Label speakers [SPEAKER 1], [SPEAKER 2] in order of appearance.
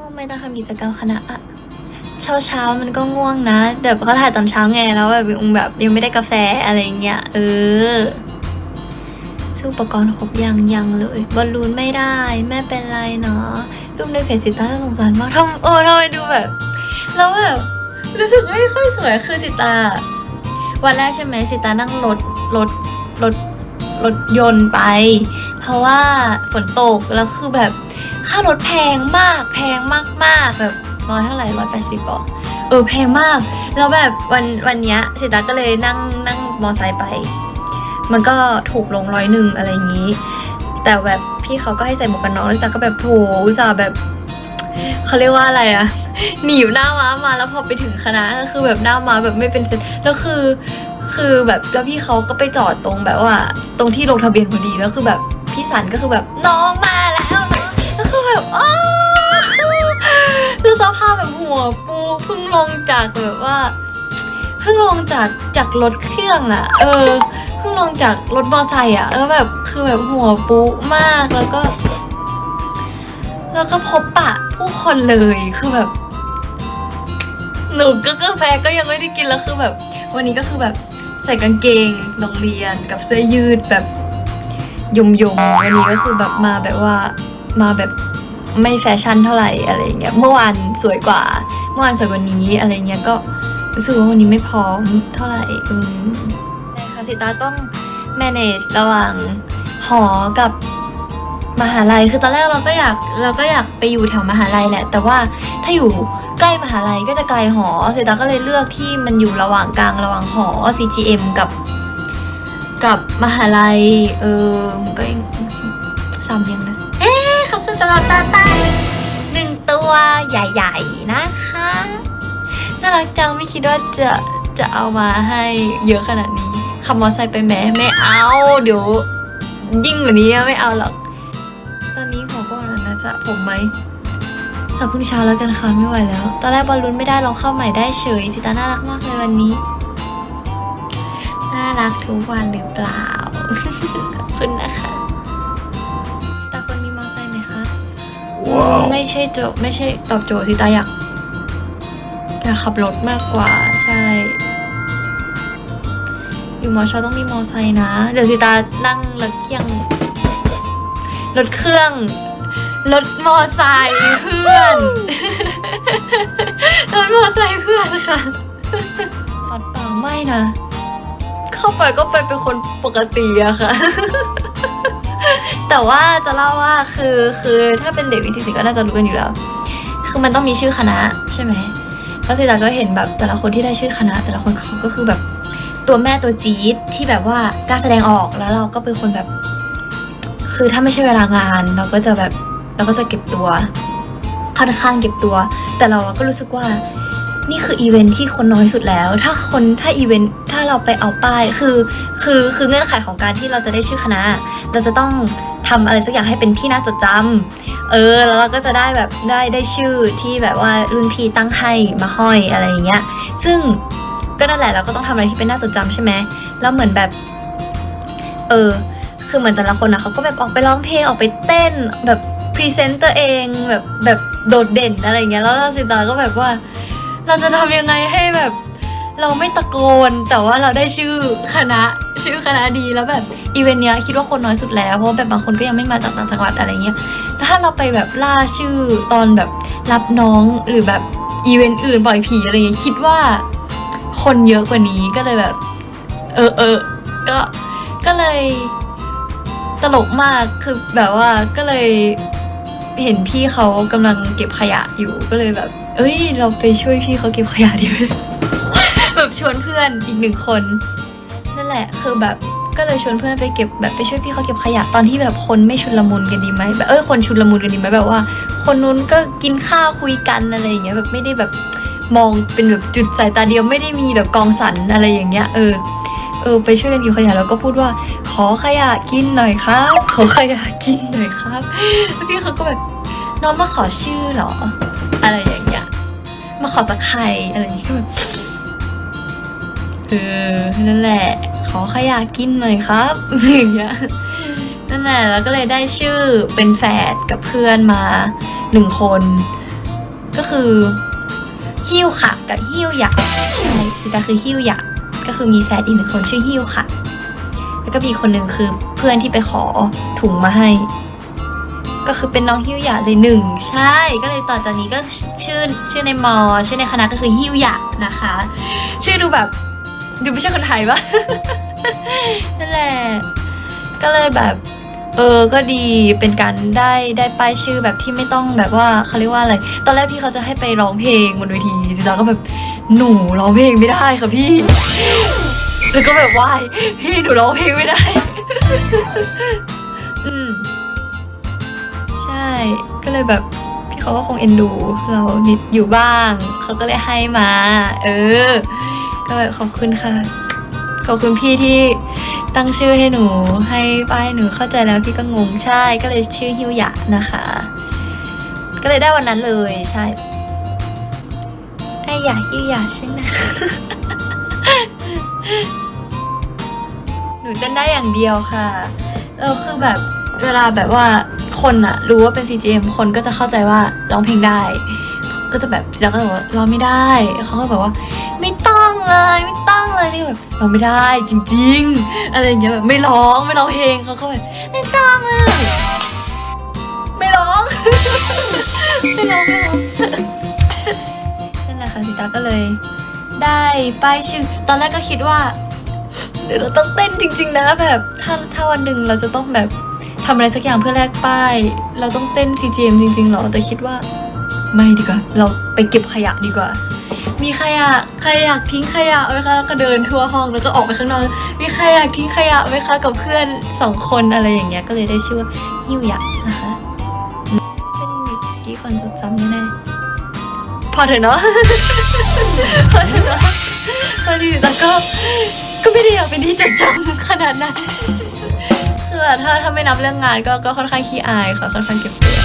[SPEAKER 1] ง่วงไม่ต้องทำกิจกรรมคณะอะเช้าเช้ามันก็ง่วงนะแบบเขาถ่ายตอนเช้าไงแล้วแบบองแบบยังไม่ได้กาแฟอะไรเงี้ยเออซื้ออุปกรณ์ครบยังยังเลยบอลลูนไม่ได้แม่เป็นไรเนาะรูปในเพจสิตาสงสารมากทำโอ้ทำไมดูแบบแล้วแบบรู้สึกไม่ค่อยสวยคือสิตา วันแรกใช่ไหมสิตานั่งรถรถรถรถยนต์ไป เพราะว่าฝนตกแล้วคือแบบารถแพงมาก แพงมากๆแบบร้อยเท่าไหร่ร้อยแปดสิบหรอเออแพงมาก แล้วแบบวันวันเนี้ยสิตาก็เลยนั่งนั่งมอไซค์ไป มันก็ถูกลงร้อยหนึ่งอะไรอย่างนี้ แต่แบบพี่เขาก็ให้ใส่หมวกกันน็อกแล้วสิตาก็แบบโถอุตส่าห์แบบเขาเรียกว่าอะไรอะหนีบหน้าม้ามาแล้วพอไปถึงคณะก็คือแบบหน้าม้าแบบไม่เป็นเซตแล้วคือคือแบบแล้วพี่เขาก็ไปจอดตรงแบบว่า ตรงที่ลงทะเบียนพอดีแล้วคือแบบพี่สันก็คือแบบน้องมา อ้าวคือสภาพแบบหัวปูเพิ่งลงจากแบบว่าเพิ่งลงจากจากรถเครื่องอะเออเพิ่งลงจากรถมอเตอร์ไซค์อะแล้วแบบคือแบบหัวปูมากแล้วก็ แล้วก็พบปะผู้คนเลยคือแบบ หนูก็กาแฟก็ยังไม่ได้กินแล้วคือแบบ วันนี้ก็คือแบบใส่กางเกงโรงเรียนกับเสื้อยืดแบบยมยมๆวันนี้ก็คือแบบมาแบบว่ามาแบบ ไม่แฟชั่นเท่าไหร่อะไรเงี้ยเมื่อวานสวยกว่า เมื่อวานสวยกว่านี้อะไรเงี้ยก็รู้สึกว่าวันนี้ไม่พร้อมเท่าไหร่อืมใช่ค่ะสิตาต้อง manage ระหว่างหอกับมหาลัยคือตอนแรกเราก็อยากเราก็อยากไปอยู่แถวมหาลัยแหละ แต่ว่าถ้าอยู่ใกล้มหาลัยก็จะไกลหอเสยตาก็เลยเลือกที่มันอยู่ระหว่างกลางระหว่างหอ CGM กับ กับมหาลัยเออมันก็ยังสามยังนะ สำหรับตาตั้หนึ่งตัวใหญ่ๆนะคะน่ารักจังไม่คิดว่าจะจะเอามาให้เยอะขนาดนี้ขับมอเตอร์ไซค์ไปแม้ไม่เอา เดี๋ยว ยิ่งกว่านี้ไม่เอาหรอก ตอนนี้หัวก็วันนะสระผมไหมสระพรุ่งเช้าแล้วกันค่ะไม่ไหวแล้ว ตอนแรกบอลลูนไม่ได้ลองเข้าใหม่ได้เฉยสิตาน่ารักมากเลยวันนี้น่ารักทุกวันหรือเปล่าขอบคุณนะคะ ไม่ใช่โจไม่ใช่ตอบโจทย์สิตาอยากอยากขับรถมากกว่าใช่ อยู่มอชอต้องมีมอไซค์นะ เดี๋ยวสิตานั่งรถเคียงรถเครื่องรถมอไซค์เพื่อนรถมอไซค์เพื่อนค่ะปัดเปล่าไม่นะ เข้าไปก็ไปเป็นคนปกติอะค่ะ แต่ว่าจะเล่าว่าคือคือถ้าเป็นเด็กวิทยาศิลป์ก็น่าจะรู้กันอยู่แล้ว คือมันต้องมีชื่อคณะใช่ไหมแล้วสิตาก็เห็นแบบแต่ละคนที่ได้ชื่อคณะ แต่ละคนเขาก็คือแบบตัวแม่ตัวจี๊ดที่แบบว่ากล้าแสดงออกแล้วเราก็เป็นคนแบบ คือถ้าไม่ใช่เวลางาน เราก็จะแบบเราก็จะเก็บตัวค่อนข้างเก็บตัว แต่เราก็รู้สึกว่านี่คืออีเวนท์ที่คนน้อยสุดแล้ว ถ้าคนถ้าอีเวนท์ เราไปเอาป้ายคือ คือคือเงื่อนไขของการที่เราจะได้ชื่อคณะ เราจะต้องทำอะไรสักอย่างให้เป็นที่น่าจดจำเออ แล้วเราก็จะได้แบบได้ได้ชื่อที่แบบว่ารุ่นพี่ตั้งให้มาห้อยอะไรอย่างเงี้ย ซึ่งก็นั่นแหละเราก็ต้องทำอะไรที่เป็นน่าจดจำใช่ไหมแล้วเหมือนแบบ เออ คือเหมือนแต่ละคนนะเขาก็แบบออกไปร้องเพลงออกไปเต้นแบบพรีเซนต์ตัวเองแบบแบบโดดเด่นอะไรอย่างเงี้ย แล้วสิตาก็แบบว่า เราจะทำยังไงให้แบบ เราไม่ตะโกน แต่ว่าเราได้ชื่อคณะชื่อคณะดีแล้วแบบอีเวนต์เนี้ยคิดว่าคนน้อยสุดแล้วเพราะว่าแบบบางคนก็ยังไม่มาจากต่างจังหวัดอะไรเงี้ยแล้วถ้าเราไปแบบล่าชื่อตอนแบบรับน้องหรือแบบอีเวนต์อื่นปล่อยผีอะไรเงี้ยคิดว่าคนเยอะกว่านี้ก็เลยแบบ เออเออก็ก็เลยตลกมากคือแบบว่าก็เลยเห็นพี่เขากำลังเก็บขยะอยู่ก็เลยแบบ เอ้ย เราไปช่วยพี่เขาเก็บขยะดีไหม ชวนเพื่อนอีกหนึ่งคนนั่นแหละคือแบบก็เลยชวนเพื่อนไปเก็บแบบไปช่วยพี่เขาเก็บขยะตอนที่แบบคนไม่ชุนละมุนกันดีไหมแบบเออคนชุนละมุนกันดีไหมแบบว่า คนนู้นก็กินข้าวคุยกันอะไรอย่างเงี้ยแบบไม่ได้แบบมองเป็นแบบจุดสายตาเดียวไม่ได้มีแบบกองสันอะไรอย่างเงี้ยเออเออไปช่วยกันเก็บขยะแล้วก็พูดว่า ขอขยะกินหน่อยครับขอขยะกินหน่อยครับแล้วพี่เขาก็แบบน้องมาขอชื่อเหรอ อะไรอย่างเงี้ยมาขอจากใครอะไรอย่างเงี้ยแบบ เออนั่นแหละ ขอขยะกินหน่อยครับอย่างเงี้ยนั่นแหละแล้วก็เลยได้ชื่อเป็นแฝดกับเพื่อนมาหนึ่งคน ก็คือฮิ้วค่ะกับฮิ้วหยะใช่สิตาคือฮิ้วหยะก็คือมีแฟนอีกหนึ่งคนชื่อฮิ้วค่ะ แล้วก็มีคนหนึ่งคือเพื่อนที่ไปขอถุงมาให้ ก็คือเป็นน้องฮิ้วหยะเลยหนึ่งใช่ ก็เลยต่อจากนี้ก็ชื่อชื่อในมอ ชื่อในคณะก็คือฮิ้วหยะนะคะ ชื่อดูแบบ ดูไม่ใช่คนไทยปะนั่นแหละ ก็เลยแบบ เออ ก็ดีเป็นการได้ได้ป้ายชื่อแบบที่ไม่ต้องแบบว่าเขาเรียกว่าอะไร ตอนแรกพี่เขาจะให้ไปร้องเพลงบนเวทีจิตาก็แบบหนูร้องเพลงไม่ได้ค่ะพี่ แล้วก็แบบว่ายพี่หนูร้องเพลงไม่ได้ อืม ใช่ ก็เลยแบบพี่เขาก็คงเอ็นดู เรานิดอยู่บ้าง เขาก็เลยให้มา เออ ก็ขอบคุณค่ะ ขอบคุณพี่ที่ตั้งชื่อให้หนู ให้ป้ายหนูเข้าใจแล้วพี่ก็งงใช่ก็เลยชื่อฮิวหยะนะคะ ก็เลยได้วันนั้นเลยใช่ไอหยะฮิวหยะใช่ไหมหนูเต้นได้อย่างเดียวค่ะแล้วคือแบบเวลาแบบว่าคนอะรู้ว่าเป็น CGM คนก็จะเข้าใจว่าร้องเพลงได้ ก็จะแบบแล้วก็จะบอกว่าร้องไม่ได้เขาก็แบบว่า เลยไม่ต้องเลยนี่แบบเร้องไม่ได้จริง ๆ อะไรอย่างเงี้ยแบบไม่ร้องไม่ร้องเพลงเขาก็แบบไม่ต้องเลยไม่ร้อง ไม่ร้องไม่ร้องนั่นแหละค่ะสิตาก็เลย ได้ป้ายชื่อ ตอนแรกก็คิดว่าเดี๋ยวเราต้องเต้นจริง ๆ นะแบบถ้าถ้าวันหนึ่งเราจะต้องแบบทำอะไรสักอย่างเพื่อแลกป้าย เราต้องเต้น CGM จริงๆหรอแต่คิดว่า ไม่ดีกว่า เราไปเก็บขยะดีกว่า มีขยะใครอยากทิ้งขยะไหมคะแล้วก็เดินทั่วห้องแล้วก็ออกไปข้างนอกมีใครอยากทิ้งขยะไหมคะกับเพื่อนสองคนอะไรอย่างเงี้ยก็เลยได้ชื่อว่าหิ้วหยะนะคะเป็นมิสกี้คนจดจำแน่พอเถอะเนาะพอเถอะเนาะพอดีแล้วก็ก็ไม่ได้อยากเป็นที่จดจำขนาดนั้นคือถ้าถ้าไม่นับเรื่องงานก็ก็ค่อนข้างขี้อายค่ะค่อนข้างเก็บตัว